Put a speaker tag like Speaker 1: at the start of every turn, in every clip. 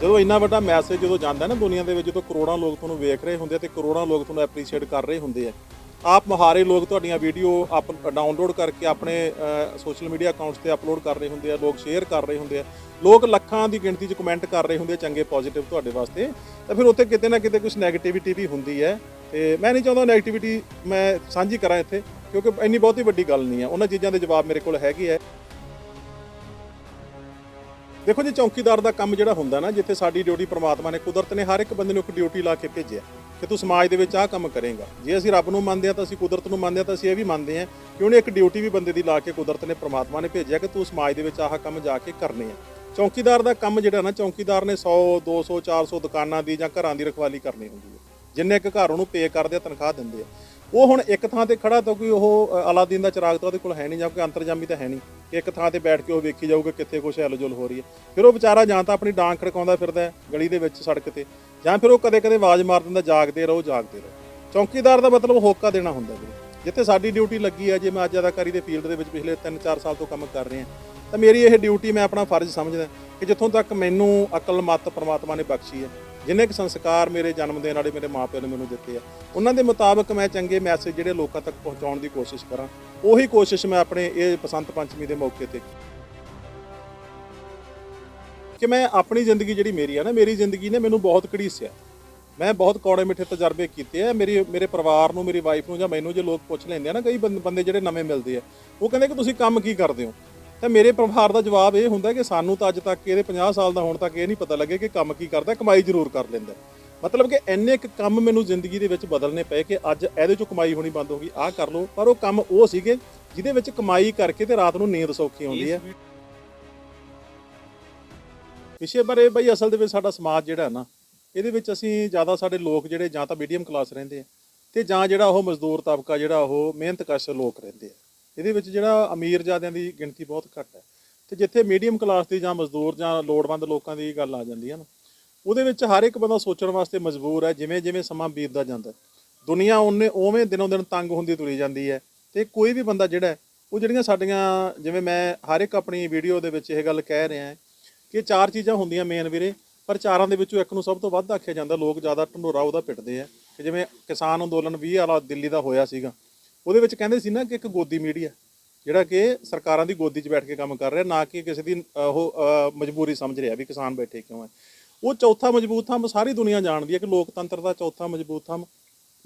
Speaker 1: ਜਦੋਂ ਇੰਨਾ ਵੱਡਾ ਮੈਸੇਜ ਜਦੋਂ ਜਾਂਦਾ ਨਾ ਦੁਨੀਆ ਦੇ ਵਿੱਚ, ਜਦੋਂ ਕਰੋੜਾਂ ਲੋਕ ਤੁਹਾਨੂੰ ਵੇਖ ਰਹੇ ਹੁੰਦੇ ਆ ਤੇ ਕਰੋੜਾਂ ਲੋਕ ਤੁਹਾਨੂੰ ਐਪਰੀਸ਼ੀਏਟ ਕਰ ਰਹੇ ਹੁੰਦੇ ਆ। ਆਪ ਮੁਹਾਰੇ ਲੋਕ ਤੁਹਾਡੀਆਂ ਵੀਡੀਓ ਅਪ ਡਾਊਨਲੋਡ ਕਰਕੇ ਆਪਣੇ ਸੋਸ਼ਲ ਮੀਡੀਆ ਅਕਾਊਂਟਸ ਤੇ ਅਪਲੋਡ ਕਰ ਰਹੇ ਹੁੰਦੇ ਆ, ਲੋਕ ਸ਼ੇਅਰ ਕਰ ਰਹੇ ਹੁੰਦੇ ਆ। ਲੋਕ ਲੱਖਾਂ ਦੀ ਗਿਣਤੀ 'ਚ ਕਮੈਂਟ ਕਰ ਰਹੇ ਹੁੰਦੇ ਆ ਚੰਗੇ ਪੋਜ਼ਿਟਿਵ ਤੁਹਾਡੇ ਵਾਸਤੇ। ਤਾਂ ਫਿਰ ਉੱਥੇ ਕਿਤੇ ਨਾ ਕਿਤੇ ਕੁਝ ਨੈਗੇਟਿਵਿਟੀ ਵੀ ਹੁੰਦੀ ਹੈ। ਤੇ ਮੈਂ ਨਹੀਂ ਚਾਹੁੰਦਾ ਨੈਗੇਟਿਵਿਟੀ ਮੈਂ ਸਾਂਝੀ ਕਰਾਂ ਇੱਥੇ, ਕਿਉਂਕਿ ਇੰਨੀ ਬਹੁਤੀ ਵੱਡੀ ਗੱਲ ਨਹੀਂ ਹੈ। ਉਹਨਾਂ ਚੀਜ਼ਾਂ ਦੇ ਜਵਾਬ ਮੇਰੇ ਕੋਲ ਹੈਗੇ ਆ। ਦੇਖੋ ਜੀ, ਚੌਕੀਦਾਰ ਦਾ ਕੰਮ ਜਿਹੜਾ ਹੁੰਦਾ ਨਾ, ਜਿੱਥੇ ਸਾਡੀ ਡਿਊਟੀ ਪ੍ਰਮਾਤਮਾ ਨੇ ਕੁਦਰਤ ਨੇ ਹਰ ਇੱਕ ਬੰਦੇ ਨੂੰ ਇੱਕ ਡਿਊਟੀ ਲਾ ਕੇ ਭੇਜਿਆ ਕਿ ਤੂੰ ਸਮਾਜ ਦੇ ਵਿੱਚ ਆਹ ਕੰਮ ਕਰੇਗਾ। ਜੇ ਅਸੀਂ ਰੱਬ ਨੂੰ ਮੰਨਦੇ ਆ ਤਾਂ ਅਸੀਂ ਕੁਦਰਤ ਨੂੰ ਮੰਨਦੇ ਆ ਤਾਂ ਅਸੀਂ ਇਹ ਵੀ ਮੰਨਦੇ ਆ ਕਿ ਉਹਨੇ ਇੱਕ ਡਿਊਟੀ ਵੀ ਬੰਦੇ ਦੀ ਲਾ ਕੇ ਕੁਦਰਤ ਨੇ ਪ੍ਰਮਾਤਮਾ ਨੇ ਭੇਜਿਆ ਕਿ ਤੂੰ ਸਮਾਜ ਦੇ ਵਿੱਚ ਆਹ ਕੰਮ ਜਾ ਕੇ ਕਰਨੇ ਆ। ਚੌਕੀਦਾਰ ਦਾ ਕੰਮ ਜਿਹੜਾ ਨਾ, ਚੌਕੀਦਾਰ ਨੇ 100 200 400 ਦੁਕਾਨਾਂ ਦੀ ਜਾਂ ਘਰਾਂ ਦੀ ਰਖਵਾਲੀ ਕਰਨੀ ਹੁੰਦੀ ਹੈ। ਜਿੰਨੇ ਇੱਕ ਘਰ ਉਹਨੂੰ ਪੇ ਕਰਦੇ ਆ, ਤਨਖਾਹ ਦਿੰਦੇ ਆ। ਉਹ ਹੁਣ ਇੱਕ ਥਾਂ ਤੇ ਖੜਾ ਤਾਂ ਕੋਈ ਉਹ ਅਲਾਦੀਨ ਦਾ ਚਿਰਾਗ ਤਾਂ ਉਹਦੇ ਕੋਲ ਹੈ ਨਹੀਂ ਜਾਂ ਕੋਈ ਅੰਤਰਜਾਮੀ ਤਾਂ ਹੈ ਨਹੀਂ। ਇੱਕ ਥਾਂ ਤੇ ਬੈਠ ਕੇ ਉਹ ਵੇਖੀ ਜਾਊਗਾ ਕਿੱਥੇ ਕੁਛ ਹਿਲਜੁਲ ਹੋ ਰਹੀ ਹੈ। ਫਿਰ ਉਹ ਵਿਚਾਰਾ ਜਾਂ ਤਾਂ ਆਪਣੀ ਡਾਂਗ ਖੜਕਾਉਂਦਾ ਫਿਰਦਾ ਹੈ ਗਲੀ ਦੇ ਵਿੱਚ ਸੜਕ ਤੇ, ਜਾਂ ਫਿਰ ਉਹ ਕਦੇ-ਕਦੇ ਆਵਾਜ਼ ਮਾਰ ਦਿੰਦਾ, ਜਾਗਦੇ ਰਹੋ ਜਾਗਦੇ ਰਹੋ। ਚੌਕੀਦਾਰ ਦਾ ਮਤਲਬ ਹੋਕਾ ਦੇਣਾ ਹੁੰਦਾ ਜੀ। ਜਿੱਥੇ ਸਾਡੀ ਡਿਊਟੀ ਲੱਗੀ ਹੈ, ਜੇ ਮੈਂ ਅੱਜ ਅਦਾਕਾਰੀ ਦੇ ਫੀਲਡ ਦੇ ਵਿੱਚ ਪਿਛਲੇ 3-4 ਸਾਲ ਤੋਂ ਕੰਮ ਕਰ ਰਿਹਾ, ਤਾਂ ਮੇਰੀ ਇਹ ਡਿਊਟੀ ਮੈਂ ਆਪਣਾ ਫਰਜ਼ ਸਮਝਦਾ ਕਿ ਜਿੱਥੋਂ ਤੱਕ ਮੈਨੂੰ ਅਕਲ ਮੱਤ ਪਰਮਾਤਮਾ ਨੇ ਬਖਸ਼ੀ ਹੈ, ਜਿੰਨੇ ਕੁ ਸੰਸਕਾਰ ਮੇਰੇ ਜਨਮ ਦੇਣ ਵਾਲੇ ਮੇਰੇ ਮਾਪਿਆਂ ਨੇ ਮੈਨੂੰ ਦਿੱਤੇ ਆ, ਉਹਨਾਂ ਦੇ ਮੁਤਾਬਕ ਮੈਂ ਚੰਗੇ ਮੈਸੇਜ ਜਿਹੜੇ ਲੋਕਾਂ ਤੱਕ ਪਹੁੰਚਾਉਣ ਦੀ ਕੋਸ਼ਿਸ਼ ਕਰਾਂ। ਉਹੀ ਕੋਸ਼ਿਸ਼ ਮੈਂ ਆਪਣੇ ਇਹ ਬਸੰਤ ਪੰਚਮੀ ਦੇ ਮੌਕੇ ਤੇ ਕਿ ਮੈਂ ਆਪਣੀ ਜ਼ਿੰਦਗੀ ਜਿਹੜੀ ਮੇਰੀ ਆ ਨਾ, ਮੇਰੀ ਜ਼ਿੰਦਗੀ ਨੇ ਮੈਨੂੰ ਬਹੁਤ ਘੜੀਸਿਆ। ਮੈਂ ਬਹੁਤ ਕੌੜੇ ਮਿੱਠੇ ਤਜਰਬੇ ਕੀਤੇ ਆ, ਮੇਰੀ, ਮੇਰੇ ਪਰਿਵਾਰ ਨੂੰ, ਮੇਰੀ ਵਾਈਫ ਨੂੰ ਜਾਂ ਮੈਨੂੰ ਜੇ ਲੋਕ ਪੁੱਛ ਲੈਂਦੇ ਆ ਨਾ, ਕਈ ਬੰਦ- ਬੰਦੇ ਜਿਹੜੇ ਨਵੇਂ ਮਿਲਦੇ ਆ, ਉਹ ਕਹਿੰਦੇ ਕਿ ਤੁਸੀਂ ਕੰਮ ਕੀ ਕਰਦੇ ਹੋ? ਤਾਂ ਮੇਰੇ ਪਰਿਵਾਰ ਦਾ ਜਵਾਬ ਇਹ ਹੁੰਦਾ ਕਿ ਸਾਨੂੰ ਤਾਂ ਅੱਜ ਤੱਕ, ਇਹਦੇ 50 ਸਾਲ ਦਾ ਹੋਣ ਤੱਕ ਇਹ ਨਹੀਂ ਪਤਾ ਲੱਗੇ ਕਿ ਕੰਮ ਕੀ ਕਰਦਾ, ਕਮਾਈ ਜ਼ਰੂਰ ਕਰ ਲੈਂਦਾ। ਮਤਲਬ ਕਿ ਇੰਨੇ ਕੁ ਕੰਮ ਮੈਨੂੰ ਜ਼ਿੰਦਗੀ ਦੇ ਵਿੱਚ ਬਦਲਨੇ ਪਏ ਕਿ ਅੱਜ ਇਹਦੇ ਚੋਂ ਕਮਾਈ ਹੋਣੀ ਬੰਦ ਹੋ ਗਈ, ਆਹ ਕਰ ਲਓ। ਪਰ ਉਹ ਕੰਮ ਉਹ ਸੀਗੇ ਜਿਹਦੇ ਵਿੱਚ ਕਮਾਈ ਕਰਕੇ ਤੇ ਰਾਤ ਨੂੰ ਨੀਂਦ ਸੌਖੀ ਆਉਂਦੀ ਹੈ। ਵਿਸ਼ੇ ਬਾਰੇ ਬਈ ਅਸਲ ਦੇ ਵਿੱਚ ਸਾਡਾ ਸਮਾਜ ਜਿਹੜਾ ਹੈ ਨਾ, ਇਹਦੇ ਵਿੱਚ ਅਸੀਂ ਜ਼ਿਆਦਾ ਸਾਡੇ ਲੋਕ ਜਿਹੜੇ ਜਾਂ ਤਾਂ ਮੀਡੀਅਮ ਕਲਾਸ ਰਹਿੰਦੇ ਆ ਤੇ ਜਾਂ ਜਿਹੜਾ ਉਹ ਮਜ਼ਦੂਰ ਤਬਕਾ ਜਿਹੜਾ ਉਹ ਮਿਹਨਤਕਸ਼ ਲੋਕ ਰਹਿੰਦੇ ਆ। ਇਹਦੇ ਵਿੱਚ ਜਿਹੜਾ ਅਮੀਰ ਜਾਦਿਆਂ ਦੀ ਗਿਣਤੀ ਬਹੁਤ ਘੱਟ ਹੈ। ਤੇ ਜਿੱਥੇ ਮੀਡੀਅਮ ਕਲਾਸ ਦੀ ਜਾਂ ਮਜ਼ਦੂਰ ਜਾਂ ਲੋੜਵੰਦ ਲੋਕਾਂ ਦੀ ਗੱਲ ਆ ਜਾਂਦੀ ਹੈ ਨਾ ਉਹਦੇ ਵਿੱਚ ਹਰ ਇੱਕ ਬੰਦਾ ਸੋਚਣ ਵਾਸਤੇ ਮਜਬੂਰ ਹੈ, ਜਿਵੇਂ ਜਿਵੇਂ ਸਮਾਂ ਬੀਤਦਾ ਜਾਂਦਾ ਦੁਨੀਆ ਉਹਨੇ ਉਵੇਂ ਦਿਨੋਂ ਦਿਨ ਤੰਗ ਹੁੰਦੀ ਤੁਰੀ ਜਾਂਦੀ ਹੈ ਤੇ ਕੋਈ ਵੀ ਬੰਦਾ ਜਿਹੜਾ ਉਹ ਜਿਹੜੀਆਂ ਸਾਡੀਆਂ, ਜਿਵੇਂ ਮੈਂ ਹਰ ਇੱਕ ਆਪਣੀ ਵੀਡੀਓ ਦੇ ਵਿੱਚ ਇਹ ਗੱਲ ਕਹਿ ਰਿਹਾ ਹਾਂ ਕਿ ਚਾਰ ਚੀਜ਼ਾਂ ਹੁੰਦੀਆਂ ਮੇਨ ਵੀਰੇ, ਪਰ ਚਾਰਾਂ ਦੇ ਵਿੱਚੋਂ ਇੱਕ ਨੂੰ ਸਭ ਤੋਂ ਵੱਧ ਆਖਿਆ ਜਾਂਦਾ, ਲੋਕ ਜ਼ਿਆਦਾ ਢੰਡੋਰਾ ਉਹਦਾ ਪਿੱਟਦੇ ਆ। ਕਿ ਜਿਵੇਂ ਕਿਸਾਨ ਅੰਦੋਲਨ 20 ਵਾਲਾ ਦਿੱਲੀ ਦਾ ਹੋਇਆ ਸੀਗਾ, ਉਹਦੇ ਵਿੱਚ ਕਹਿੰਦੇ ਸੀ ਨਾ ਕਿ ਇੱਕ ਗੋਦੀ ਮੀਡੀਆ ਜਿਹੜਾ ਕਿ ਸਰਕਾਰਾਂ ਦੀ ਗੋਦੀ 'ਚ ਬੈਠ ਕੇ ਕੰਮ ਕਰ ਰਿਹਾ, ਨਾ ਕਿ ਕਿਸੇ ਦੀ ਉਹ ਮਜਬੂਰੀ ਸਮਝ ਰਿਹਾ ਵੀ ਕਿਸਾਨ ਬੈਠੇ ਕਿਉਂ ਹੈ। ਉਹ ਚੌਥਾ ਮਜ਼ਬੂਤ ਥੰਮ ਸਾਰੀ ਦੁਨੀਆ ਜਾਣਦੀ ਹੈ ਕਿ ਲੋਕਤੰਤਰ ਦਾ ਚੌਥਾ ਮਜ਼ਬੂਤ ਥੰਮ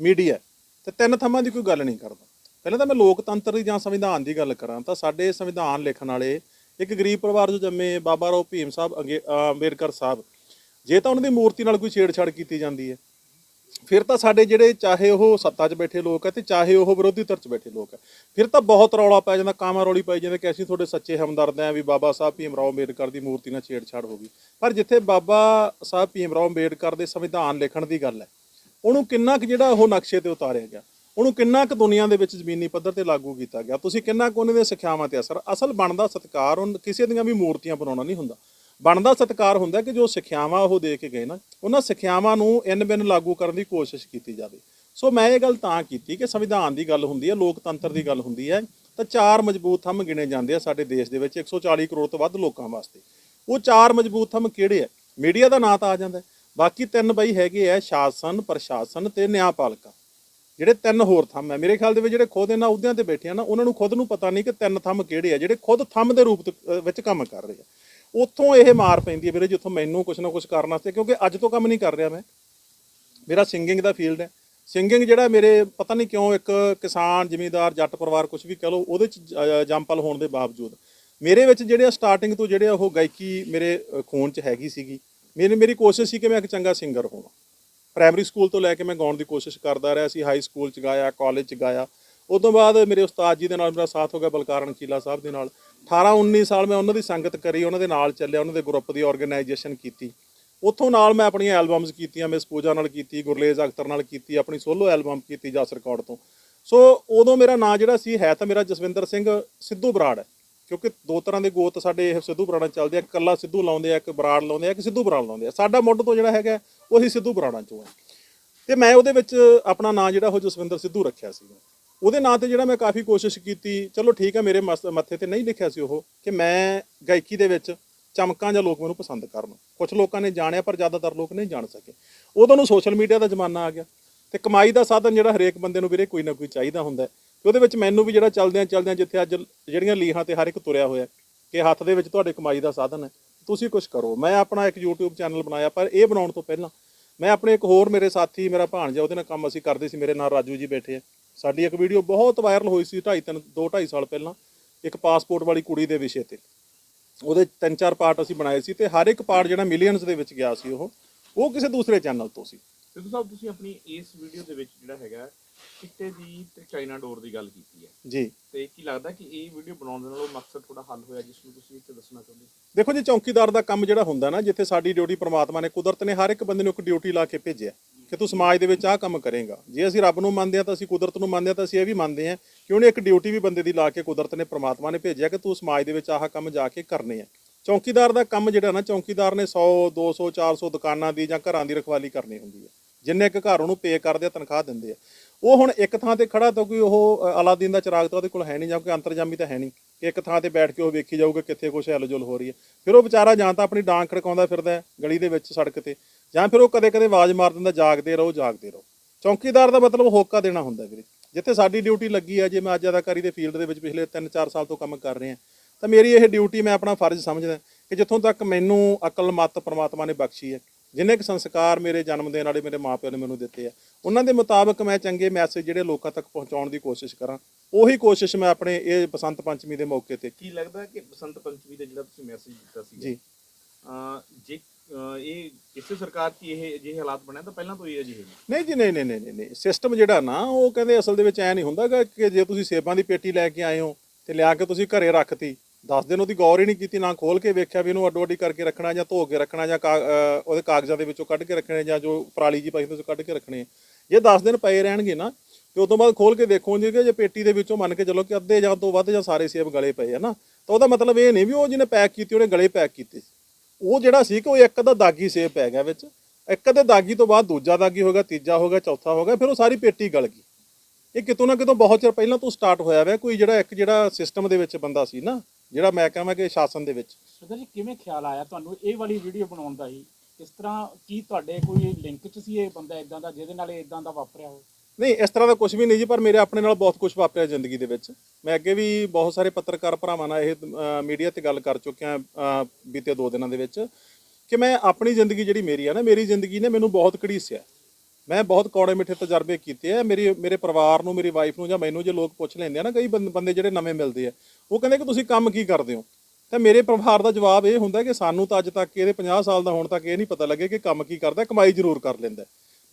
Speaker 1: ਮੀਡੀਆ ਹੈ। ਤੇ ਤਿੰਨ ਥੰਮਾਂ ਦੀ ਕੋਈ ਗੱਲ ਨਹੀਂ ਕਰਦਾ ਪਹਿਲਾਂ ਤਾਂ ਮੈਂ ਲੋਕਤੰਤਰ ਦੀ ਜਾਂ ਸੰਵਿਧਾਨ ਦੀ ਗੱਲ ਕਰਾਂ ਤਾਂ ਸਾਡੇ ਸੰਵਿਧਾਨ ਲਿਖਣ ਵਾਲੇ ਇੱਕ ਗਰੀਬ ਪਰਿਵਾਰ ਜੋ ਜੰਮੇ ਬਾਬਾ ਰਾਓ ਭੀਮ ਸਾਹਿਬ, ਅੰਗੇ- ਅੰਬੇਡਕਰ ਸਾਹਿਬ, ਜੇ ਤਾਂ ਉਹਨਾਂ ਦੀ ਮੂਰਤੀ ਨਾਲ ਕੋਈ ਛੇੜਛਾੜ ਕੀਤੀ ਜਾਂਦੀ ਹੈ ਫਿਰ ਤਾਂ ਸਾਡੇ ਜਿਹੜੇ ਚਾਹੇ ਉਹ ਸੱਤਾ 'ਚ ਬੈਠੇ ਲੋਕ ਹੈ ਤੇ ਚਾਹੇ ਉਹ ਵਿਰੋਧੀ ਧਿਰ 'ਚ ਬੈਠੇ ਲੋਕ ਹੈ ਫਿਰ ਤਾਂ ਬਹੁਤ ਰੌਲਾ ਪੈ ਜਾਂਦਾ ਕਾਮਾ ਰੌਲੀ ਪੈ ਜਾਂਦੇ ਕਿ ਅਸੀਂ ਤੁਹਾਡੇ ਸੱਚੇ ਹਮਦਰਦ ਹਾਂ ਵੀ ਬਾਬਾ ਸਾਹਿਬ ਭੀਮ ਰਾਓ ਅੰਬੇਡਕਰ ਦੀ ਮੂਰਤੀ ਨਾਲ ਛੇੜਛਾੜ ਹੋ ਗਈ। ਪਰ ਜਿੱਥੇ ਬਾਬਾ ਸਾਹਿਬ ਭੀਮ ਰਾਓ ਅੰਬੇਡਕਰ ਦੇ ਸੰਵਿਧਾਨ ਲਿਖਣ ਦੀ ਗੱਲ ਹੈ, ਉਹਨੂੰ ਕਿੰਨਾ ਕੁ ਜਿਹੜਾ ਉਹ ਨਕਸ਼ੇ ਤੇ ਉਤਾਰਿਆ ਗਿਆ? ਉਹਨੂੰ ਕਿੰਨਾ ਕੁ ਦੁਨੀਆ ਦੇ ਵਿੱਚ ਜ਼ਮੀਨੀ ਪੱਧਰ ਤੇ ਲਾਗੂ ਕੀਤਾ ਗਿਆ? ਤੁਸੀਂ ਕਿੰਨਾ ਕੁ ਉਹਨਾਂ ਦੀਆਂ ਸਿੱਖਿਆਵਾਂ ਤੇ ਅਸਰ ਅਸਲ ਬਣਦਾ ਸਤਕਾਰ ਉਹ ਕਿਸੇ ਦੀਆਂ ਵੀ ਮੂਰਤੀਆਂ ਬਣਾਉਣਾ ਨਹੀਂ ਹੁੰਦਾ। ਬਣਦਾ ਸਤਕਾਰ ਹੁੰਦਾ ਕਿ ਜੋ ਸਿੱਖਿਆਵਾਂ ਉਹ ਦੇ ਕੇ ਗਏ ਨਾ, ਉਹਨਾਂ ਸਿੱਖਿਆਵਾਂ ਨੂੰ ਇਨ ਬਿਨ ਲਾਗੂ ਕਰਨ ਦੀ ਕੋਸ਼ਿਸ਼ ਕੀਤੀ ਜਾਵੇ। ਸੋ ਮੈਂ ਇਹ ਗੱਲ ਤਾਂ ਕੀਤੀ ਕਿ ਸੰਵਿਧਾਨ ਦੀ ਗੱਲ ਹੁੰਦੀ ਹੈ, ਲੋਕਤੰਤਰ ਦੀ ਗੱਲ ਹੁੰਦੀ ਹੈ, ਤਾਂ ਚਾਰ ਮਜ਼ਬੂਤ ਥੰਮ ਗਿਣੇ ਜਾਂਦੇ ਆ ਸਾਡੇ ਦੇਸ਼ ਦੇ ਵਿੱਚ 140 ਕਰੋੜ ਤੋਂ ਵੱਧ ਲੋਕਾਂ ਵਾਸਤੇ। ਉਹ ਚਾਰ ਮਜ਼ਬੂਤ ਥੰਮ ਕਿਹੜੇ ਆ? ਮੀਡੀਆ ਦਾ ਨਾਂ ਤਾਂ ਆ ਜਾਂਦਾ ਬਾਕੀ ਤਿੰਨ ਬਈ ਹੈਗੇ ਆ, ਸ਼ਾਸਨ, ਪ੍ਰਸ਼ਾਸਨ ਤੇ ਨਿਆਂਪਾਲਿਕਾ। ਜਿਹੜੇ ਤਿੰਨ ਹੋਰ ਥੰਮ ਹੈ ਮੇਰੇ ਖਿਆਲ ਦੇ ਵਿੱਚ ਜਿਹੜੇ ਖੁਦ ਇਹਨਾਂ ਅਹੁਦਿਆਂ ਤੇ ਬੈਠੇ ਆ ਨਾ, ਉਹਨਾਂ ਨੂੰ ਖੁਦ ਨੂੰ ਪਤਾ ਨਹੀਂ ਕਿ ਤਿੰਨ ਥੰਮ ਕਿਹੜੇ ਆ, ਜਿਹੜੇ ਖੁਦ ਥੰਮ ਦੇ ਰੂਪ ਵਿੱਚ ਕੰਮ ਕਰ ਰਹੇ ਆ। ਉੱਥੋਂ ਇਹ ਮਾਰ ਪੈਂਦੀ ਹੈ ਵੀਰੇ ਜਿੱਥੋਂ ਮੈਨੂੰ ਕੁਝ ਨਾ ਕੁਝ ਕਰਨ ਵਾਸਤੇ, ਕਿਉਂਕਿ ਅੱਜ ਤੋਂ ਕੰਮ ਨਹੀਂ ਕਰ ਰਿਹਾ ਮੈਂ। ਮੇਰਾ ਸਿੰਗਿੰਗ ਦਾ ਫੀਲਡ ਹੈ। ਸਿੰਗਿੰਗ ਜਿਹੜਾ ਮੇਰੇ, ਪਤਾ ਨਹੀਂ ਕਿਉਂ ਇੱਕ ਕਿਸਾਨ, ਜ਼ਿਮੀਂਦਾਰ, ਜੱਟ ਪਰਿਵਾਰ ਕੁਝ ਵੀ ਕਹ ਲਓ, ਉਹਦੇ ਚ ਜ- ਜੰਪਲ ਹੋਣ ਦੇ ਬਾਵਜੂਦ। ਮੇਰੇ ਵਿੱਚ ਜਿਹੜੇ ਸਟਾਰਟਿੰਗ ਤੋਂ ਜਿਹੜੇ ਉਹ ਗਾਇਕੀ ਮੇਰੇ ਖੂਨ ਚ ਹੈਗੀ ਸੀਗੀ। ਮੇਰੀ ਮੇਰੀ ਕੋਸ਼ਿਸ਼ ਸੀ ਕਿ ਮੈਂ ਇੱਕ ਚੰਗਾ ਸਿੰਗਰ ਹੋਵਾਂ। ਪ੍ਰਾਇਮਰੀ ਸਕੂਲ ਤੋਂ ਲੈ ਕੇ ਮੈਂ ਗਾਉਣ ਦੀ ਕੋਸ਼ਿਸ਼ ਕਰਦਾ ਰਿਹਾ ਸੀ ਹਾਈ ਸਕੂਲ ਚ ਗਾਇਆ ਕਾਲਜ ਚ ਗਾਇਆ। ਉਸ ਤੋਂ ਬਾਅਦ ਮੇਰੇ ਉਸਤਾਦ ਜੀ ਦੇ ਨਾਲ ਮੇਰਾ ਸਾਥ ਹੋ ਗਿਆ ਬਲਕਾਰਨ ਕੀਲਾ ਸਾਹਿਬ ਦੇ ਨਾਲ। 18 19 ਸਾਲ ਮੈਂ ਉਹਨਾਂ ਦੀ ਸੰਗਤ ਕਰੀ, ਉਹਨਾਂ ਦੇ ਨਾਲ ਚੱਲਿਆ, ਉਹਨਾਂ ਦੇ ਗਰੁੱਪ ਦੀ ਆਰਗੇਨਾਈਜੇਸ਼ਨ ਕੀਤੀ। ਉੱਥੋਂ ਨਾਲ ਮੈਂ ਆਪਣੀਆਂ ਐਲਬਮਸ ਕੀਤੀਆਂ, ਮਿਸ ਪੂਜਾ ਨਾਲ ਕੀਤੀ, ਗੁਰਲੇਜ਼ ਅਖਤਰ ਨਾਲ ਕੀਤੀ, ਆਪਣੀ ਸੋਲੋ ਐਲਬਮ ਕੀਤੀ ਜਸ ਰਿਕਾਰਡ ਤੋਂ। ਸੋ ਉਦੋਂ ਮੇਰਾ ਨਾਂ ਜਿਹੜਾ ਸੀ, ਹੈ ਤਾਂ ਮੇਰਾ ਜਸਵਿੰਦਰ ਸਿੰਘ ਸਿੱਧੂ ਬਰਾੜ ਹੈ। ਕਿਉਂਕਿ ਦੋ ਤਰ੍ਹਾਂ ਦੇ ਗੋਤ ਸਾਡੇ ਇਹ ਸਿੱਧੂ ਬਰਾੜਾਂ ਚੱਲਦੇ ਆ ਇਕੱਲਾ ਸਿੱਧੂ ਲਾਉਂਦੇ ਆ, ਇੱਕ ਬਰਾੜ ਲਾਉਂਦੇ ਆ, ਇੱਕ ਸਿੱਧੂ ਬਰਾੜ ਲਾਉਂਦੇ ਆ। ਸਾਡਾ ਮੁੱਢ ਤੋਂ ਜਿਹੜਾ ਹੈਗਾ, ਉਹੀ ਸਿੱਧੂ ਬਰਾੜਾਂ 'ਚੋਂ ਹੈ। ਤੇ ਮੈਂ ਉਹਦੇ ਵਿੱਚ ਆਪਣਾ ਨਾਂ ਜਿਹੜਾ ਉਹ ਜਸਵਿੰਦਰ ਸਿੱਧੂ ਰੱਖਿਆ ਸੀ ਉਹਦੇ ਨਾਂ ਤੇ ਜਿਹੜਾ ਮੈਂ ਕਾਫੀ ਕੋਸ਼ਿਸ਼ ਕੀਤੀ, ਚਲੋ ਠੀਕ ਹੈ ਮੇਰੇ ਮਸ- ਮੱਥੇ ਤੇ ਨਹੀਂ ਲਿਖਿਆ ਸੀ ਉਹ, ਕਿ ਮੈਂ ਗਾਇਕੀ ਦੇ ਵਿੱਚ ਚਮਕਾਂ ਜਾਂ ਲੋਕ ਮੈਨੂੰ ਪਸੰਦ ਕਰਨ। ਕੁਝ ਲੋਕਾਂ ਨੇ ਜਾਣਿਆ, ਪਰ ਜ਼ਿਆਦਾਤਰ ਲੋਕ ਨਹੀਂ ਜਾਣ ਸਕੇ। ਉਦੋਂ ਨੂੰ ਸੋਸ਼ਲ ਮੀਡੀਆ ਦਾ ਜ਼ਮਾਨਾ ਆ ਗਿਆ। ਤੇ ਕਮਾਈ ਦਾ ਸਾਧਨ ਜਿਹੜਾ ਹਰੇਕ ਬੰਦੇ ਨੂੰ ਵੀਰੇ ਕੋਈ ਨਾ ਕੋਈ ਚਾਹੀਦਾ ਹੁੰਦਾ ਹੈ। ਤੇ ਉਹਦੇ ਵਿੱਚ ਮੈਨੂੰ ਵੀ ਜਿਹੜਾ ਚੱਲਦਿਆਂ ਚੱਲਦਿਆਂ ਜਿੱਥੇ ਅੱਜ ਜਿਹੜੀਆਂ ਲੀਹਾਂ ਤੇ ਹਰ ਇੱਕ ਤੁਰਿਆ ਹੋਇਆ ਕਿ ਹੱਥ ਦੇ ਵਿੱਚ ਤੁਹਾਡੇ ਕਮਾਈ ਦਾ ਸਾਧਨ ਹੈ, ਤੁਸੀਂ ਕੁਝ ਕਰੋ। ਮੈਂ ਆਪਣਾ ਇੱਕ YouTube ਚੈਨਲ ਬਣਾਇਆ, ਪਰ ਇਹ ਬਣਾਉਣ ਤੋਂ ਪਹਿਲਾਂ ਮੈਂ ਆਪਣੇ ਇੱਕ ਹੋਰ ਮੇਰੇ ਸਾਥੀ, ਮੇਰਾ ਭਾਣਜਾ, ਉਹਦੇ ਨਾਲ ਕੰਮ ਅਸੀਂ ਕਰਦੇ ਸੀ, ਮੇਰੇ ਨਾਲ ਰਾਜੂ ਜੀ ਬੈਠੇ ਆ। ਸਾਡੀ ਇੱਕ ਵੀਡੀਓ ਬਹੁਤ ਵਾਇਰਲ ਹੋਈ ਸੀ 2.5 3 2 2.5 ਸਾਲ ਪਹਿਲਾਂ ਇੱਕ ਪਾਸਪੋਰਟ ਵਾਲੀ ਕੁੜੀ ਦੇ ਵਿਸ਼ੇ ਤੇ। ਉਹਦੇ ਤਿੰਨ ਚਾਰ ਪਾਰਟ ਅਸੀਂ ਬਣਾਏ ਸੀ ਤੇ ਹਰ ਇੱਕ ਪਾਰਟ ਜਿਹੜਾ ਮਿਲੀਅਨਸ ਦੇ ਵਿੱਚ ਗਿਆ ਸੀ ਉਹ ਉਹ ਕਿਸੇ ਦੂਸਰੇ ਚੈਨਲ ਤੋਂ ਸੀ।
Speaker 2: ਸਿੱਧੂ ਸਾਹਿਬ ਤੁਸੀਂ ਆਪਣੀ ਇਸ ਵੀਡੀਓ ਦੇ ਵਿੱਚ ਜਿਹੜਾ ਹੈਗਾ ਚਿੱਟੇ ਦੀ ਤੇ ਚਾਈਨਾ ਡੋਰ ਦੀ ਗੱਲ ਕੀਤੀ ਹੈ।
Speaker 1: ਜੀ।
Speaker 2: ਤੇ ਕੀ ਲੱਗਦਾ ਕਿ ਇਹ ਵੀਡੀਓ ਬਣਾਉਣ ਦੇ ਨਾਲ ਉਹ ਮਕਸਦ ਥੋੜਾ ਹੱਲ ਹੋਇਆ ਜਿਸ ਨੂੰ ਤੁਸੀਂ ਇੱਥੇ ਦੱਸਣਾ ਚਾਹੁੰਦੇ ਹੋ?
Speaker 1: ਦੇਖੋ ਜੀ ਚੌਕੀਦਾਰ ਦਾ ਕੰਮ ਜਿਹੜਾ ਹੁੰਦਾ ਨਾ ਜਿੱਥੇ ਸਾਡੀ ਡਿਊਟੀ ਪ੍ਰਮਾਤਮਾ ਨੇ ਕੁਦਰਤ ਨੇ ਹਰ ਇੱਕ ਬੰਦੇ ਨੂੰ ਇੱਕ ਡਿਊਟੀ ਲਾ ਕੇ ਭੇਜਿਆ। ਕਿ ਤੂੰ ਸਮਾਜ ਦੇ ਵਿੱਚ ਆਹ ਕੰਮ ਕਰੇਗਾ। ਜੇ ਅਸੀਂ ਰੱਬ ਨੂੰ ਮੰਨਦੇ ਹਾਂ ਤਾਂ ਅਸੀਂ ਕੁਦਰਤ ਨੂੰ ਮੰਨਦੇ ਹਾਂ ਤਾਂ ਅਸੀਂ ਇਹ ਵੀ ਮੰਨਦੇ ਹਾਂ ਕਿ ਉਹਨੇ ਇੱਕ ਡਿਊਟੀ ਵੀ ਬੰਦੇ ਦੀ ਲਾ ਕੇ ਕੁਦਰਤ ਨੇ, ਪ੍ਰਮਾਤਮਾ ਨੇ ਭੇਜਿਆ ਕਿ ਤੂੰ ਸਮਾਜ ਦੇ ਵਿੱਚ ਆਹ ਕੰਮ ਜਾ ਕੇ ਕਰਨੇ ਆ। ਚੌਕੀਦਾਰ ਦਾ ਕੰਮ ਜਿਹੜਾ ਨਾ, ਚੌਕੀਦਾਰ ਨੇ 100 200 400 ਦੁਕਾਨਾਂ ਦੀ ਜਾਂ ਘਰਾਂ ਦੀ ਰਖਵਾਲੀ ਕਰਨੀ ਹੁੰਦੀ ਹੈ ਜਿੰਨੇ ਇੱਕ ਘਰ ਉਹਨੂੰ ਪੇ ਕਰਦੇ ਆ, ਤਨਖਾਹ ਦਿੰਦੇ ਆ। ਉਹ ਹੁਣ ਇੱਕ ਥਾਂ ਤੇ ਖੜਾ ਤਾਂ ਕੋਈ ਉਹ ਅਲਾਦੀਨ ਦਾ ਚਿਰਾਗ ਤਾਂ ਉਹਦੇ ਕੋਲ ਹੈ ਨਹੀਂ ਜਾਂ ਕੋਈ ਅੰਤਰਜਾਮੀ ਤਾਂ ਹੈ ਨਹੀਂ। ਕਿ ਇੱਕ ਥਾਂ ਤੇ ਬੈਠ ਕੇ ਉਹ ਵੇਖੀ ਜਾਊਗਾ ਕਿੱਥੇ ਕੁਛ ਹਿਲਜੁਲ ਹੋ ਰਹੀ ਹੈ ਫਿਰ ਉਹ ਵਿਚਾਰਾ ਜਾਂ ਤਾਂ ਆਪਣੀ ਡਾਂਗ ਖੜਕਾਉਂਦਾ ਫਿਰਦਾ ਗਲੀ ਦੇ ਵਿੱਚ ਸੜਕ ਤੇ। ਜਾਂ ਫਿਰ ਉਹ ਕਦੇ-ਕਦੇ ਆਵਾਜ਼ ਮਾਰ ਦਿੰਦਾ ਜਾਗਦੇ ਰਹੋ ਜਾਗਦੇ ਰਹੋ। ਚੌਕੀਦਾਰ ਦਾ ਮਤਲਬ ਹੋਕਾ ਦੇਣਾ ਹੁੰਦਾ ਵੀਰੇ। ਜਿੱਥੇ ਸਾਡੀ ਡਿਊਟੀ ਲੱਗੀ ਹੈ ਜੇ ਮੈਂ ਅੱਜ ਅਦਾਕਾਰੀ ਦੇ ਫੀਲਡ ਦੇ ਵਿੱਚ ਪਿਛਲੇ 3-4 ਸਾਲ ਤੋਂ ਕੰਮ ਕਰ ਰਿਹਾ ਤਾਂ ਮੇਰੀ ਇਹ ਡਿਊਟੀ ਮੈਂ ਆਪਣਾ ਫਰਜ਼ ਸਮਝਦਾ ਕਿ ਜਿੱਥੋਂ ਤੱਕ ਮੈਨੂੰ ਅਕਲ ਮੱਤ ਪ੍ਰਮਾਤਮਾ ਨੇ ਬਖਸ਼ੀ ਹੈ ਜਿੰਨੇ ਕੁ ਸੰਸਕਾਰ ਮੇਰੇ ਜਨਮ ਦੇਣ ਵਾਲੇ ਮੇਰੇ ਮਾਪਿਆਂ ਨੇ ਮੈਨੂੰ ਦਿੱਤੇ ਆ ਉਹਨਾਂ ਦੇ ਮੁਤਾਬਕ ਮੈਂ ਚੰਗੇ ਮੈਸੇਜ ਜਿਹੜੇ ਲੋਕਾਂ ਤੱਕ ਪਹੁੰਚਾਉਣ ਦੀ ਕੋਸ਼ਿਸ਼ ਕਰਾਂ। ਉਹੀ ਕੋਸ਼ਿਸ਼ ਮੈਂ ਆਪਣੇ ਇਹ ਬਸੰਤ ਪੰਚਮੀ ਦੇ ਮੌਕੇ ਤੇ
Speaker 2: ਕੀ ਲੱਗਦਾ ਕਿ ਬਸੰਤ ਪੰਚਮੀ ਦਾ ਜਿਹੜਾ ਤੁਸੀਂ ਮੈਸੇਜ ਦਿੱਤਾ ਸੀ
Speaker 1: ਜੀ।
Speaker 2: ਜੇ ਇਹ ਕਿਸੇ ਸਰਕਾਰ ਕੀ ਇਹ ਅਜਿਹੇ ਹਾਲਾਤ ਬਣਿਆ ਤਾਂ ਪਹਿਲਾਂ ਤੋਂ ਹੀ ਅਜਿਹੇ ਨੇ।
Speaker 1: ਨਹੀਂ ਜੀ, ਨਹੀਂ ਨਹੀਂ ਨਹੀਂ, ਨਹੀਂ- ਸਿਸਟਮ ਜਿਹੜਾ ਨਾ, ਉਹ ਕਹਿੰਦੇ ਅਸਲ ਦੇ ਵਿੱਚ ਐ ਨਹੀਂ ਹੁੰਦਾਗਾ ਕਿ ਜੇ ਤੁਸੀਂ ਸੇਬਾਂ ਦੀ ਪੇਟੀ ਲੈ ਕੇ ਆਏ ਹੋ ਤੇ ਲਿਆ ਕੇ ਤੁਸੀਂ ਘਰੇ ਰੱਖਤੀ। 10 ਦਿਨ ਉਹਦੀ ਗੌਰ ਹੀ ਨਹੀਂ ਕੀਤੀ, ਨਾ ਖੋਲ ਕੇ ਵੇਖਿਆ ਵੀ ਇਹਨੂੰ ਅੱਡੋ ਅੱਡੀ ਕਰਕੇ ਰੱਖਣਾ ਜਾਂ ਧੋ ਕੇ ਰੱਖਣਾ ਜਾਂ ਕਾ- ਉਹਦੇ ਕਾਗਜ਼ਾਂ ਦੇ ਵਿੱਚੋਂ ਕੱਢ ਕੇ ਰੱਖਣੇ ਜਾਂ ਜੋ ਪਰਾਲੀ ਜੀ ਪਾਈ ਉਹਦੇ ਵਿੱਚੋਂ ਕੱਢ ਕੇ ਰੱਖਣੇ ਜੇ 10 ਦਿਨ ਪਏ ਰਹਿਣਗੇ ਨਾ, ਤੇ ਉਸ ਤੋਂ ਬਾਅਦ ਖੋਲ ਕੇ ਦੇਖੋਗੇ ਕਿ ਜੇ ਪੇਟੀ ਦੇ ਵਿੱਚੋਂ ਮੰਨ ਕੇ ਚੱਲੋ ਕਿ ਅੱਧੇ ਜਾਂ ਤੋਂ ਵੱਧ ਜਾਂ ਸਾਰੇ ਸੇਬ ਗਲੇ ਪਏ ਆ ਨਾ, ਤਾਂ ਉਹਦਾ ਮਤਲਬ ਇਹ ਨਹੀਂ ਵੀ ਉਹ ਜਿਹਨੇ ਪੈਕ ਕੀਤੀ, ਉਹਨੇ ਗਲੇ ਪੈਕ ਕੀਤੇ। ਉਹ ਜਿਹੜਾ ਸੀ ਕਿ ਉਹ ਇੱਕ ਦਾ ਦਾਗੀ ਸੇਬ ਪੈ ਗਿਆ ਵਿੱਚ। ਇੱਕ ਦੇ ਦਾਗੀ ਤੋਂ ਬਾਅਦ ਦੂਜਾ ਦਾਗੀ ਹੋਗਾ ਤੀਜਾ ਹੋਗਾ ਚੌਥਾ ਹੋਗਾ ਫਿਰ ਉਹ ਸਾਰੀ ਪੇਟੀ ਗਲ ਗਈ। ਇਹ ਕਿਤੋਂ ਨਾ ਕਿਤੋਂ ਬਹੁਤ ਚਿਰ ਪਹਿਲਾਂ ਤੋਂ ਸਟਾਰਟ ਹੋਇਆ ਹੋਇਆ ਕੋਈ ਜਿਹੜਾ ਇੱਕ ਜਿਹੜਾ ਸਿਸਟਮ ਦੇ ਵਿੱਚ ਬੰਦਾ ਸੀ ਨਾ, ਜਿਹੜਾ ਮੈਂ ਕਹਾਂ ਕਿ ਸ਼ਾਸਨ ਦੇ ਵਿੱਚ।
Speaker 3: ਸੁਦਰ ਜੀ, ਕਿਵੇਂ ਖਿਆਲ ਆਇਆ ਤੁਹਾਨੂੰ ਇਹ ਵਾਲੀ ਵੀਡੀਓ ਬਣਾਉਣ ਦਾ ਹੀ ਇਸ ਤਰ੍ਹਾਂ, ਕੀ ਤੁਹਾਡੇ ਕੋਈ ਲਿੰਕ ਚ ਸੀ ਇਹ ਬੰਦਾ ਇਦਾਂ ਦਾ, ਜਿਹਦੇ ਨਾਲ ਇਦਾਂ ਦਾ ਵਾਪਰਿਆ ਹੋਵੇ
Speaker 1: ਨਹੀਂ, ਇਸ ਤਰ੍ਹਾਂ ਦਾ ਕੁਝ ਵੀ ਨਹੀਂ ਜੀ, ਪਰ ਮੇਰੇ ਆਪਣੇ ਨਾਲ ਬਹੁਤ ਕੁਝ ਵਾਪਰਿਆ ਜ਼ਿੰਦਗੀ ਦੇ ਵਿੱਚ। ਮੈਂ ਅੱਗੇ ਵੀ ਬਹੁਤ ਸਾਰੇ ਪੱਤਰਕਾਰ ਭਰਾਵਾਂ ਨਾਲ ਇਹ ਮੀਡੀਆ ਤੇ ਗੱਲ ਕਰ ਚੁੱਕਿਆ ਬੀਤੇ ਦੋ ਦਿਨਾਂ ਦੇ ਵਿੱਚ ਕਿ ਮੈਂ ਆਪਣੀ ਜ਼ਿੰਦਗੀ ਜਿਹੜੀ ਮੇਰੀ ਆ ਨਾ, ਮੇਰੀ ਜ਼ਿੰਦਗੀ ਨੇ ਮੈਨੂੰ ਬਹੁਤ ਘੜੀਸਿਆ। ਮੈਂ ਬਹੁਤ ਕੌੜੇ ਮਿੱਠੇ ਤਜਰਬੇ ਕੀਤੇ ਆ, ਮੇਰੀ, ਮੇਰੇ ਪਰਿਵਾਰ ਨੂੰ, ਮੇਰੀ ਵਾਈਫ ਨੂੰ ਜਾਂ ਮੈਨੂੰ ਜੇ ਲੋਕ ਪੁੱਛ ਲੈਂਦੇ ਆ ਨਾ, ਕਈ ਬੰਦ- ਬੰਦੇ ਜਿਹੜੇ ਨਵੇਂ ਮਿਲਦੇ ਆ, ਉਹ ਕਹਿੰਦੇ ਕਿ ਤੁਸੀਂ ਕੰਮ ਕੀ ਕਰਦੇ ਹੋ? ਤਾਂ ਮੇਰੇ ਪਰਿਵਾਰ ਦਾ ਜਵਾਬ ਇਹ ਹੁੰਦਾ ਕਿ ਸਾਨੂੰ ਤਾਂ ਅੱਜ ਤੱਕ, ਇਹਦੇ 50 ਸਾਲ ਦਾ ਹੋਣ ਤੱਕ ਇਹ ਨਹੀਂ ਪਤਾ ਲੱਗੇ ਕਿ ਕੰਮ ਕੀ ਕਰਦਾ, ਕਮਾਈ ਜ਼ਰੂਰ ਕਰ ਲੈਂਦਾ।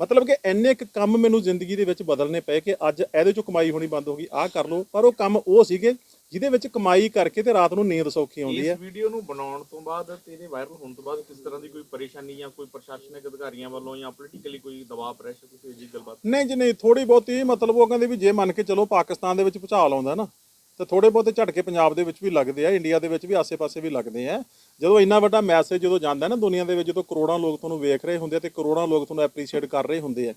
Speaker 1: ਮਤਲਬ ਕਿ ਇੰਨੇ ਕੁ ਕੰਮ ਮੈਨੂੰ ਜ਼ਿੰਦਗੀ ਦੇ ਵਿੱਚ ਬਦਲਨੇ ਪਏ ਕਿ ਅੱਜ ਇਹਦੇ ਚੋਂ ਕਮਾਈ ਹੋਣੀ ਬੰਦ ਹੋ ਗਈ ਆਹ ਕਰ ਲਓ। ਪਰ ਉਹ ਕੰਮ ਉਹ ਸੀਗੇ ਜਿਹਦੇ ਵਿੱਚ ਕਮਾਈ ਕਰਕੇ ਤੇ ਰਾਤ ਨੂੰ ਨੀਂਦ ਸੌਖੀ ਆਉਂਦੀ ਹੈ।
Speaker 2: ਇਸ ਵੀਡੀਓ ਨੂੰ ਬਣਾਉਣ ਤੋਂ ਬਾਅਦ ਤੇ ਇਹਦੇ ਵਾਇਰਲ ਹੋਣ ਤੋਂ ਬਾਅਦ ਕਿਸ ਤਰ੍ਹਾਂ ਦੀ ਕੋਈ ਪਰੇਸ਼ਾਨੀ ਜਾਂ ਕੋਈ ਪ੍ਰਸ਼ਾਸਨਿਕ ਅਧਿਕਾਰੀਆਂ ਵੱਲੋਂ ਜਾਂ ਪੋਲੀਟੀਕਲੀ ਕੋਈ ਦਬਾਅ ਪ੍ਰੈਸ਼ਰ ਕਿਸੇ ਅਜਿਹੀ ਗੱਲਬਾਤ
Speaker 1: ਨਹੀਂ ਜੀ ਨਹੀਂ ਥੋੜੀ ਬਹੁਤੀ ਮਤਲਬ ਉਹ ਕਹਿੰਦੇ ਵੀ ਜੇ ਮੰਨ ਕੇ ਚਲੋ ਪਾਕਿਸਤਾਨ ਦੇ ਵਿੱਚ ਭੁਚਾਲ ਆਉਂਦਾ ਨਾ ਤੇ ਥੋੜੇ ਬਹੁਤੇ ਝਟਕੇ ਪੰਜਾਬ ਦੇ ਵਿੱਚ ਵੀ ਲੱਗਦੇ ਆ, ਇੰਡੀਆ ਦੇ ਵਿੱਚ ਵੀ ਆਸੇ-ਪਾਸੇ ਵੀ ਲੱਗਦੇ ਆ। ਜਦੋਂ ਇੰਨਾ ਵੱਡਾ ਮੈਸੇਜ ਜਦੋਂ ਜਾਂਦਾ ਨਾ ਦੁਨੀਆ ਦੇ ਵਿੱਚ, ਜਦੋਂ ਕਰੋੜਾਂ ਲੋਕ ਤੁਹਾਨੂੰ ਵੇਖ ਰਹੇ ਹੁੰਦੇ ਆ ਤੇ ਕਰੋੜਾਂ ਲੋਕ ਤੁਹਾਨੂੰ ਐਪਰੀਸ਼ੀਏਟ ਕਰ ਰਹੇ ਹੁੰਦੇ ਆ।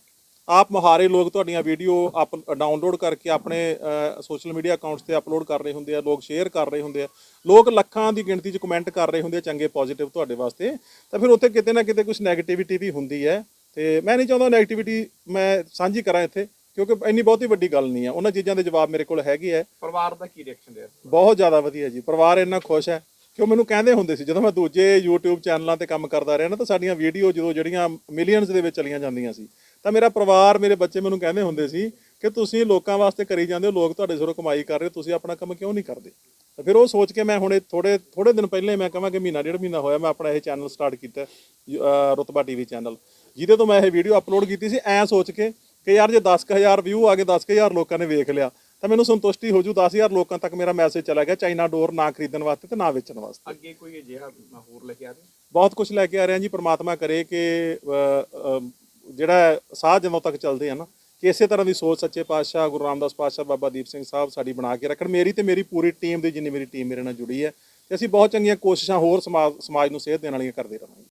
Speaker 1: ਆਪ ਮੁਹਾਰੇ ਲੋਕ ਤੁਹਾਡੀਆਂ ਵੀਡੀਓ ਅਪ ਡਾਊਨਲੋਡ ਕਰਕੇ ਆਪਣੇ ਸੋਸ਼ਲ ਮੀਡੀਆ ਅਕਾਊਂਟਸ ਤੇ ਅਪਲੋਡ ਕਰ ਰਹੇ ਹੁੰਦੇ ਆ, ਲੋਕ ਸ਼ੇਅਰ ਕਰ ਰਹੇ ਹੁੰਦੇ ਆ। ਲੋਕ ਲੱਖਾਂ ਦੀ ਗਿਣਤੀ 'ਚ ਕਮੈਂਟ ਕਰ ਰਹੇ ਹੁੰਦੇ ਆ ਚੰਗੇ ਪੋਜ਼ਿਟਿਵ ਤੁਹਾਡੇ ਵਾਸਤੇ। ਤਾਂ ਫਿਰ ਉੱਥੇ ਕਿਤੇ ਨਾ ਕਿਤੇ ਕੁਝ ਨੈਗੇਟਿਵਿਟੀ ਵੀ ਹੁੰਦੀ ਹੈ। ਤੇ ਮੈਂ ਨਹੀਂ ਚਾਹੁੰਦਾ ਨੈਗੇਟਿਵਿਟੀ ਮੈਂ ਸਾਂਝੀ ਕਰਾਂ ਇੱਥੇ। ਕਿਉਂਕਿ ਇੰਨੀ ਬਹੁਤੀ ਵੱਡੀ ਗੱਲ ਨਹੀਂ ਹੈ ਉਹਨਾਂ ਚੀਜ਼ਾਂ ਦੇ ਜਵਾਬ ਮੇਰੇ ਕੋਲ ਹੈਗੇ ਆ।
Speaker 2: ਪਰਿਵਾਰ ਦਾ ਕੀ ਰਿਐਕਸ਼ਨ ਰਿਹਾ?
Speaker 1: ਬਹੁਤ ਜ਼ਿਆਦਾ ਵਧੀਆ ਜੀ। ਪਰਿਵਾਰ ਇੰਨਾ ਖੁਸ਼ ਹੈ। ਕਿ ਉਹ ਮੈਨੂੰ ਕਹਿੰਦੇ ਹੁੰਦੇ ਸੀ ਜਦੋਂ ਮੈਂ ਦੂਜੇ YouTube ਚੈਨਲਾਂ ਤੇ ਕੰਮ ਕਰਦਾ ਰਿਹਾ ਨਾ ਤਾਂ ਸਾਡੀਆਂ ਵੀਡੀਓ ਜਦੋਂ ਜਿਹੜੀਆਂ ਮਿਲੀਅਨਸ ਦੇ ਵਿੱਚ ਚਲੀਆਂ ਜਾਂਦੀਆਂ ਸੀ ਤਾਂ ਮੇਰਾ ਪਰਿਵਾਰ ਮੇਰੇ ਬੱਚੇ ਮੈਨੂੰ ਕਹਿੰਦੇ ਹੁੰਦੇ ਸੀ ਕਿ ਤੁਸੀਂ ਲੋਕਾਂ ਵਾਸਤੇ ਕਰੀ ਜਾਂਦੇ ਹੋ ਲੋਕ ਤੁਹਾਡੇ ਸਿਰੋਂ ਕਮਾਈ ਕਰ ਰਹੇ ਹੋ, ਤੁਸੀਂ ਆਪਣਾ ਕੰਮ ਕਿਉਂ ਨਹੀਂ ਕਰਦੇ? ਤਾਂ ਫਿਰ ਉਹ ਸੋਚ ਕੇ ਮੈਂ ਹੁਣੇ ਥੋੜੇ ਥੋੜੇ ਦਿਨ ਪਹਿਲੇ ਮੈਂ ਕਹਾਂ ਕਿ ਮਹੀਨਾ ਡੇਢ ਮਹੀਨਾ ਹੋਇਆ ਮੈਂ ਆਪਣਾ ਇਹ ਚੈਨਲ ਸਟਾਰਟ ਕੀਤਾ ਰੁਤਬਾ ਟੀਵੀ ਚੈਨਲ ਜਿਹਦੇ ਤੋਂ ਮੈਂ ਇਹ ਵੀਡੀਓ ਅਪਲੋਡ ਕੀਤੀ ਸੀ ਐ ਸੋਚ ਕੇ ਕਿ ਯਾਰ ਜੇ 10000 ਵਿਊ ਆ ਗਏ 10000 ਲੋਕਾਂ ਨੇ ਵੇਖ ਲਿਆ ਤਾਂ ਮੈਨੂੰ ਸੰਤੁਸ਼ਟੀ ਹੋ ਜੂ 10000 ਲੋਕਾਂ ਤੱਕ ਮੇਰਾ ਮੈਸੇਜ ਚਲਾ ਗਿਆ ਚਾਈਨਾ ਡੋਰ ਨਾ ਖਰੀਦਣ ਵਾਸਤੇ ਤੇ ਨਾ ਵੇਚਣ ਵਾਸਤੇ।
Speaker 2: ਅੱਗੇ ਕੋਈ ਅਜਿਹਾ ਹੋਰ ਲੈ ਕੇ ਆ ਰਹੇ?
Speaker 1: ਬਹੁਤ ਕੁਝ ਲੈ ਕੇ ਆ ਰਹੇ ਹਾਂ ਜੀ ਪ੍ਰਮਾਤਮਾ ਕਰੇ ਕਿ ਜਿਹੜਾ ਸਾਹ ਜਦੋਂ ਤੱਕ ਚੱਲਦੇ ਆ ਨਾ ਕਿ ਇਸੇ ਤਰ੍ਹਾਂ ਦੀ ਸੋਚ ਸੱਚੇ ਪਾਤਸ਼ਾਹ ਗੁਰੂ ਰਾਮਦਾਸ ਪਾਤਸ਼ਾਹ ਬਾਬਾ ਦੀਪ ਸਿੰਘ ਸਾਹਿਬ ਸਾਡੀ ਬਣਾ ਕੇ ਰੱਖਣ। ਮੇਰੀ ਤੇ ਮੇਰੀ ਪੂਰੀ ਟੀਮ ਦੀ ਜਿੰਨੀ ਮੇਰੀ ਟੀਮ ਮੇਰੇ ਨਾਲ ਜੁੜੀ ਹੈ ਤੇ ਅਸੀਂ ਬਹੁਤ ਚੰਗੀਆਂ ਕੋਸ਼ਿਸ਼ਾਂ ਹੋਰ ਸਮਾਜ ਸਮਾਜ ਨੂੰ ਸੇਧ ਦੇਣ ਵਾਲੀਆਂ ਕਰਦੇ ਰਹਾਂਗੇ।